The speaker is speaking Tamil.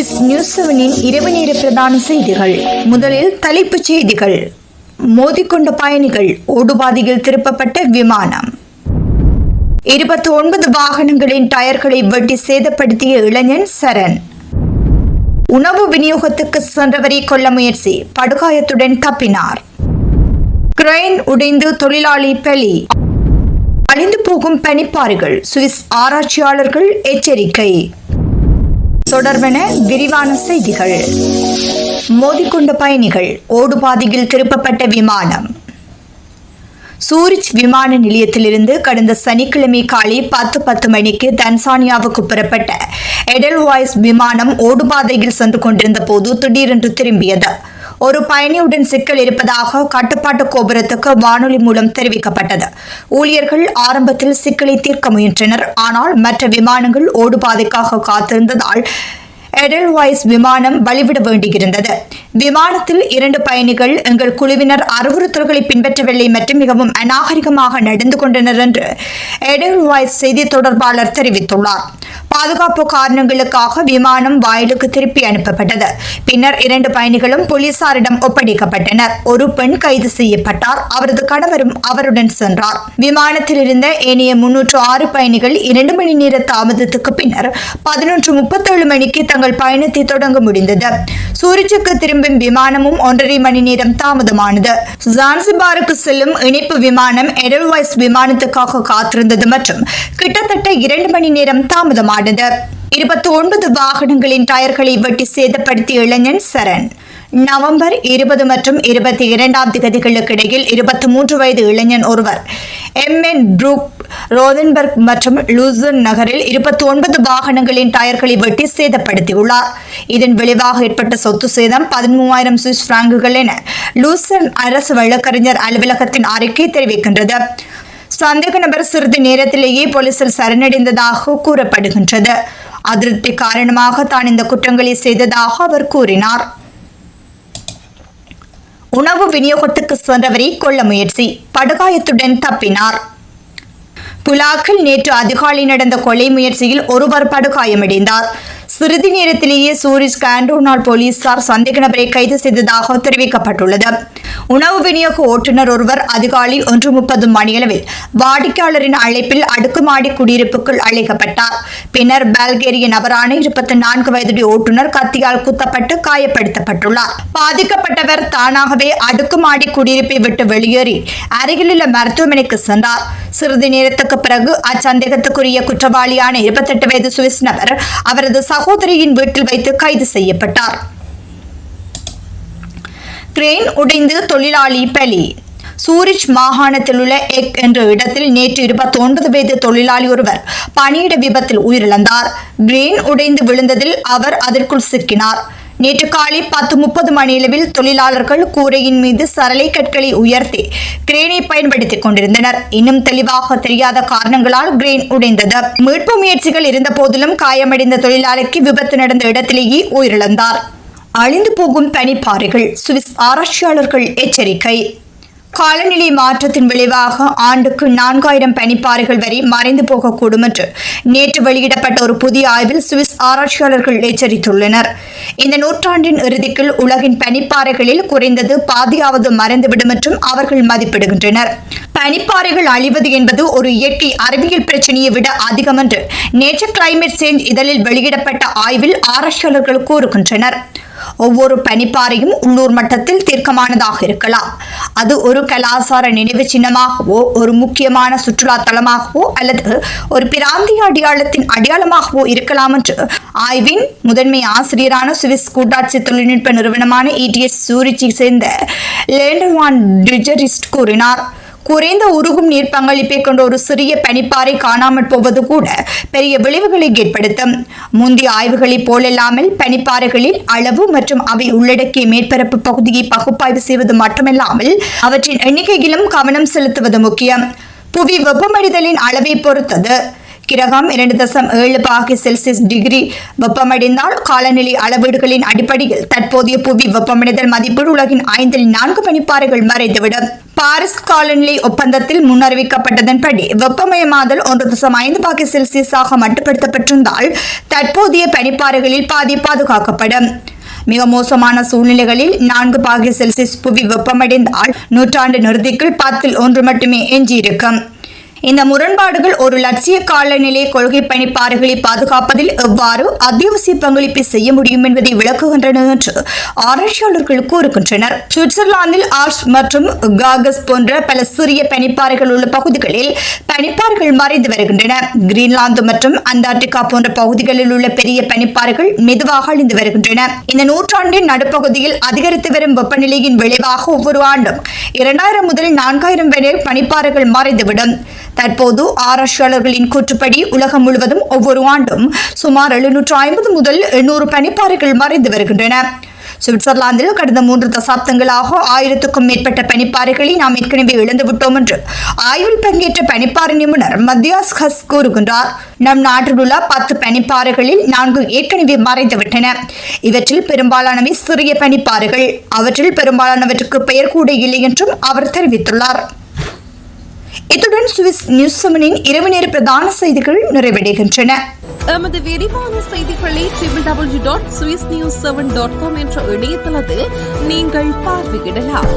சுவிஸ் நியூஸ் செவனின் இரவு நேர பிரதான செய்திகள். முதலில் தலைப்புச் செய்திகள். மோதிக்கொண்ட பயணிகள் ஓடுபாதையில் திருப்பப்பட்ட விமானம். இருபத்தி ஒன்பது வாகனங்களின் டயர்களை வெட்டி சேதப்படுத்திய இளைஞன் சரண். உணவு விநியோகத்துக்கு சென்றவரை கொல்ல முயற்சி. படுகாயத்துடன் தப்பினார். கிரெயின் உடைந்து தொழிலாளி பலி. அழிந்து போகும் பனிப்பாறைகள். சுவிஸ் ஆராய்ச்சியாளர்கள் எச்சரிக்கை. தொடர்பென விரிவான செய்திகள். மோதிக்கொண்ட பயணிகள் ஓடுபாதையில் திருப்பப்பட்ட விமானம். சூரிச் விமான நிலையத்திலிருந்து கடந்த சனிக்கிழமை காலை பத்து பத்து மணிக்கு தன்சானியாவுக்கு புறப்பட்ட எடல்வாய்ஸ் விமானம் ஓடுபாதையில் சென்று கொண்டிருந்த போது திடீரென்று திரும்பியது. ஒரு பயணியுடன் சிக்கல் இருப்பதாக கட்டுப்பாட்டு கோபுரத்துக்கு வானொலி மூலம் தெரிவிக்கப்பட்டது. ஊழியர்கள் ஆரம்பத்தில் சிக்கலை தீர்க்க முயன்றனர். ஆனால் மற்ற விமானங்கள் ஓடுபாதைக்காக காத்திருந்ததால் எடல்வாய்ஸ் விமானம் வழிவிட வேண்டியிருந்தது. விமானத்தில் இரண்டு பயணிகள் எங்கள் குழுவினர் அறிவுறுத்தல்களை பின்பற்றவில்லை மற்றும் மிகவும் அநாகரிகமாக நடந்து கொண்டனர் என்று எடல்வாய்ஸ் செய்தி தொடர்பாளர் தெரிவித்துள்ளார். பாதுகாப்பு காரணங்களுக்காக விமானம் வாயிலுக்கு திருப்பி அனுப்பப்பட்டது. பின்னர் இரண்டு பயணிகளும் போலீசாரிடம் ஒப்படைக்கப்பட்டனர். ஒரு பெண் கைது செய்யப்பட்டார். அவரது கணவரும் அவருடன் சென்றார். விமானத்தில் இருந்த ஏனைய முன்னூற்று ஆறு பயணிகள் இரண்டு மணி நேர தாமதத்துக்கு பின்னர் பதினொன்று முப்பத்தேழு மணிக்கு தங்கள் பயணத்தை தொடங்க முடிந்தது. சூரிச்சுக்கு திரும்பும் விமானமும் ஒன்றரை மணி நேரம் தாமதமானது. ஜான்சிபாருக்கு செல்லும் இணைப்பு விமானம் எடல்வாய்ஸ் விமானத்துக்காக காத்திருந்தது மற்றும் கிட்டத்தட்ட இரண்டு மணி நேரம் தாமதமானது. இருபத்தி ஒன்பது வாகனங்களின் டயர்களை வெட்டி சேதப்படுத்திய இளைஞன் சரண். நவம்பர் இருபது மற்றும் இருபத்தி இரண்டாம் திகதிகளுக்கு இடையில் இருபத்தி மூன்று வயது இளைஞன் ஒருவர். எம் என் புரூக் ரோதன்பர்க் மற்றும் லூசன் நகரில் இருபத்தி ஒன்பது வாகனங்களின் டயர்களை வெட்டி சேதப்படுத்தியுள்ளார். இதன் விளைவாக ஏற்பட்ட சொத்து சேதம் பதிமூவாயிரம் சுவிஸ் பிராங்குகள் என லூசன் அரசு வழக்கறிஞர் அலுவலகத்தின் அறிக்கை தெரிவிக்கின்றது. சந்தேக நபர் சிறிது நேரத்திலேயே போலீசில் சரணடைந்ததாக கூறப்படுகின்றது. அதிருப்தி காரணமாக தான் இந்த குற்றங்களை செய்ததாக அவர் கூறினார். உணவு விநியோகத்துக்கு சென்றவரை கொல்ல முயற்சி படுகாயத்துடன் தப்பினார். புலாக்கில் நேற்று அதிகாலை நடந்த கொலை முயற்சியில் ஒருவர் படுகாயமடைந்தார். சிறிது நேரத்திலேயே சூரிஸ் கேண்டோனால் போலீசார் சந்தேக நபரை கைது செய்ததாக தெரிவிக்கப்பட்டுள்ளது. உணவு விநியோக ஓட்டுநர் ஒருவர் அதிகாலை ஒன்று முப்பது மணியளவில் வாடிக்கையாளரின் அழைப்பில் அடுக்குமாடி குடியிருப்புக்குள் அழைக்கப்பட்டார். பின்னர் பல்கேரிய நபரான இருபத்தி நான்கு வயதுடைய ஓட்டுநர் கத்தியால் குத்தப்பட்டு காயப்படுத்தப்பட்டுள்ளார். பாதிக்கப்பட்டவர் தானாகவே அடுக்குமாடி குடியிருப்பை விட்டு வெளியேறி அருகிலுள்ள மருத்துவமனைக்கு சென்றார். சிறிது நேரத்துக்கு பிறகு அச்சந்தேகத்துக்குரிய குற்றவாளியான இருபத்தெட்டு வயது சுவிஸ் நபர் அவரது சகோ சகோதரியின் வீட்டில் வைத்து கைது செய்யப்பட்டார். கிரேன் உடைந்து தொழிலாளி பலி சூரிச் மாகாணத்தில் உள்ள எக் என்ற இடத்தில் நேற்று இருபத்தி ஒன்பது வயது தொழிலாளி ஒருவர் பணியிட விபத்தில் உயிரிழந்தார். கிரேன் உடைந்து விழுந்ததில் அவர் அதற்குள் சிக்கினார். நேற்று காலை பத்து முப்பது மணியளவில் தொழிலாளர்கள் கூரையின் மீது சரளை கற்களை உயர்த்தி கிரேனை பயன்படுத்திக் கொண்டிருந்தனர். இன்னும் தெளிவாக தெரியாத காரணங்களால் கிரேன் உடைந்தது. மீட்பு முயற்சிகள் இருந்த போதிலும் காயமடைந்த தொழிலாளிக்கு விபத்து நடந்த இடத்திலேயே உயிரிழந்தார். அழிந்து போகும் பனிப்பாறைகள் சுவிஸ் ஆராய்ச்சியாளர்கள் எச்சரிக்கை. காலநிலை மாற்றத்தின் விளைவாக ஆண்டுக்கு நான்காயிரம் பனிப்பாறைகள் வரை மறைந்து போகக்கூடும் என்று நேற்று வெளியிடப்பட்ட ஒரு புதிய ஆய்வில் சுவிஸ் ஆராய்ச்சியாளர்கள் எச்சரித்துள்ளனர். இந்த நூற்றாண்டின் இறுதிக்குள் உலகின் பனிப்பாறைகளில் குறைந்தது பாதியாவது மறைந்துவிடும் என்றும் அவர்கள் மதிப்பிடுகின்றனர். பனிப்பாறைகள் அழிவது என்பது ஒரு இயற்கை அறிவியல் பிரச்சனையை விட அதிகம் என்று நேச்சர் கிளைமேட் சேஞ்ச் இதழில் வெளியிடப்பட்ட ஆய்வில் ஆராய்ச்சியாளர்கள் கூறுகின்றனர். ஒவ்வொரு பனிப்பாறையும் உள்ளூர் மட்டத்தில் தீர்க்கமானதாக இருக்கலாம். அது ஒரு கலாசார நினைவு சின்னமாகவோ ஒரு முக்கியமான சுற்றுலா தலமாகவோ அல்லது ஒரு பிராந்திய அடையாளத்தின் அடையாளமாகவோ இருக்கலாம் என்று ஆய்வின் முதன்மை ஆசிரியரான சுவிஸ் கூட்டாட்சி தொழில்நுட்ப நிறுவனமான இடிஎஸ் சூரிச்சி சேர்ந்த லேண்டர்வான் டிஜரிஸ்ட் கூறினார். குறைந்த உருகும் நீர் பங்களிப்பை கொண்ட ஒரு சிறிய பனிப்பாறை காணாமல் போவது கூட பெரிய விளைவுகளை ஏற்படுத்தும். முந்தைய ஆய்வுகளைப் போலல்லாமல் பனிப்பாறைகளில் அளவு மற்றும் அவை உள்ளடக்கிய மேற்பரப்பு பகுதியை பகுப்பாய்வு செய்வது மட்டுமல்லாமல் அவற்றின் எண்ணிக்கையிலும் கவனம் செலுத்துவது முக்கியம். புவி வெப்பமடைதலின் அளவை பொறுத்தது. கிரகம் இரண்டு தசம் ஏழு பாகை செல்சியஸ் டிகிரி வெப்பமடைந்தால் காலநிலை அளவீடுகளின் அடிப்படையில் தற்போதைய புவி வெப்பமடைதல் மதிப்பீடு உலகின் ஐந்தில் நான்கு பனிப்பாறைகள் மறைந்துவிடும். பாரிஸ் காலநிலை ஒப்பந்தத்தில் முன்னறிவிக்கப்பட்டதன்படி வெப்பமயமாதல் ஒன்று தசம் ஐந்து பாகை செல்சியஸாக மட்டுப்படுத்தப்பட்டிருந்தால் தற்போதைய பனிப்பாறைகளில் பாதி பாதுகாக்கப்படும். மிக மோசமான சூழ்நிலைகளில் நான்கு பாகை செல்சியஸ் புவி வெப்பமடைந்தால் நூற்றாண்டு நிறுதிக்குள் பத்தில் ஒன்று மட்டுமே எஞ்சியிருக்கும். இந்த முரண்பாடுகள் ஒரு லட்சிய காலநிலை கொள்கை பணிப்பாறுகளை பாதுகாப்பதில் எவ்வாறு அத்தியாவசிய பங்களிப்பை செய்ய முடியும் என்பதை விளக்குகின்றன என்று ஆராய்ச்சியாளர்கள் கூறுகின்றனர். சுவிட்சர்லாந்தில் ஆர்ஸ் மற்றும் காகஸ் போன்ற பல சிறிய பனிப்பாறைகள் உள்ள பகுதிகளில் பனிப்பாறைகள் மறைந்து வருகின்றன. கிரீன்லாந்து மற்றும் அண்டார்டிகா போன்ற பகுதிகளில் உள்ள பெரிய பனிப்பாறைகள் மெதுவாக அழிந்து வருகின்றன. இந்த நூற்றாண்டின் நடுப்பகுதியில் அதிகரித்து வரும் வெப்பநிலையின் விளைவாக ஒவ்வொரு ஆண்டும் இரண்டாயிரம் முதல் நான்காயிரம் வரை பனிப்பாறைகள் மறைந்துவிடும். தற்போது ஆராய்ச்சியாளர்களின் கூற்றுப்படி உலகம் முழுவதும் ஒவ்வொரு ஆண்டும் சுமார் எழுநூற்று ஐம்பது முதல் எண்ணூறு பனிப்பாறைகள் மறைந்து வருகின்றன. சுவிட்சர்லாந்தில் கடந்த மூன்று தசாப்தங்களாக ஆயிரத்துக்கும் மேற்பட்ட பனிப்பாறைகளை நாம் ஏற்கனவே இழந்துவிட்டோம் என்று ஆய்வில் பங்கேற்ற பனிப்பாறை நிபுணர் மத்தியாஸ் ஹஸ் கூறுகின்றார். நம் நாட்டில் உள்ள பத்து பனிப்பாறைகளில் நான்கு ஏற்கனவே மறைந்துவிட்டன இவற்றில் பெரும்பாலானவை சிறிய பனிப்பாறைகள். அவற்றில் பெரும்பாலானவற்றுக்கு பெயர் கூட இல்லை என்றும் அவர் தெரிவித்துள்ளார். இத்துடன் சுவிஸ் நியூஸ் செவனின் இரவு நேர பிரதான செய்திகள் நிறைவடைகின்றன. எமது விரிவான செய்திகளை triple W dot Swiss news seven dot com என்ற இணையதளத்தில் நீங்கள் பார்வையிடலாம்.